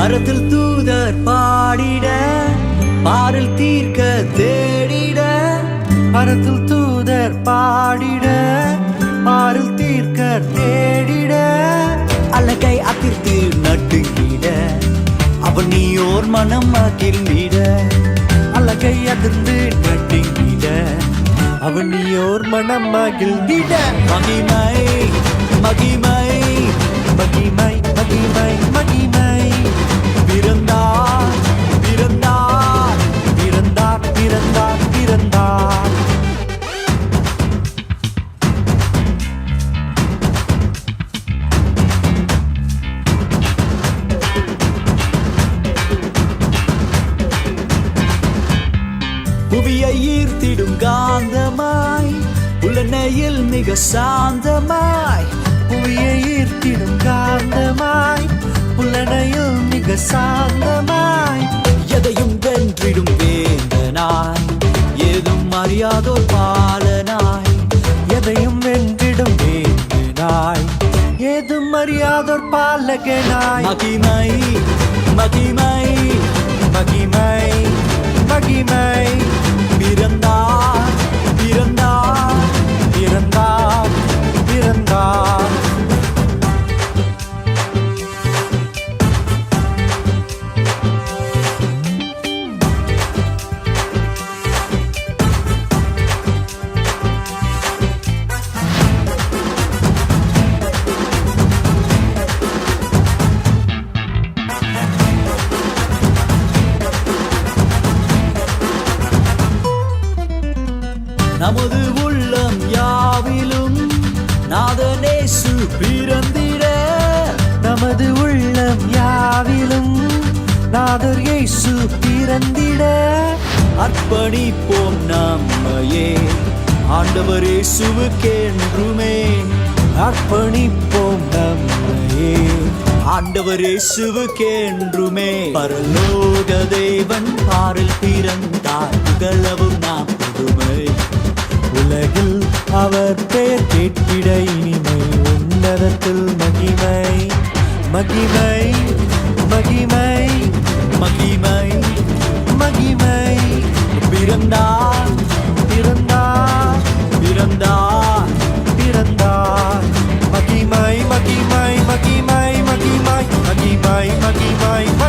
பரத்தில் தூதர் பாடிட பாரில் தீர்க்க தேடிட பரத்தில் தூதர் பாடிட பாரில் தீர்க்க தேடிட அழகை அதிர்த்து நட்டுங்கிட அவன் நீ ஓர் மனம் மகிழ்ந்திட அழகை அதிர்ந்து நட்டுங்கிட ஓர் மனம் மகிழ்ந்திட மகிமை மகிமை மகிமை மகிமை. ஈர்த்திடும் காந்தமாய் உலனையில் மிக சாந்தமாய் புவியை ஈர்த்திடும் காந்தமாய் புலனையில் மிக சாந்தமாய். எதையும் வென்றிடும் வேந்தனாய் ஏதும் அறியாதோர் பாலனாய் எதையும் வென்றிடும் வேந்தனாய் ஏதும் அறியாதோர் பாலகனாய். மகிமை மகிமை நமது உள்ளம் யாவிலும் நாதனேசு பிறந்திட. நமது உள்ளம் யாவிலும் நாதர் இயேசு பிறந்திட. அர்ப்பணிப்போம் நம்மையே ஆண்டவர் இயேசுவுக்கென்றுமே. அர்ப்பணிப்போம் நம்மையே ஆண்டவர் இயேசுவுக்கென்றுமே. பரலோக தேவன் பாரில் பிறந்தார் புகழவும் நாம் புதுமை உலகில் அவர் பெயர் கேட்கிட இனிமை உன்னதத்தில் மகிமை. மகிமை மகிமை மகிமை மகிமை. பிறந்தார் பிறந்தார் பிறந்தார் பிறந்தார். மகிமை மகிமை மகிமை மகிமை மகிமை மகிமை.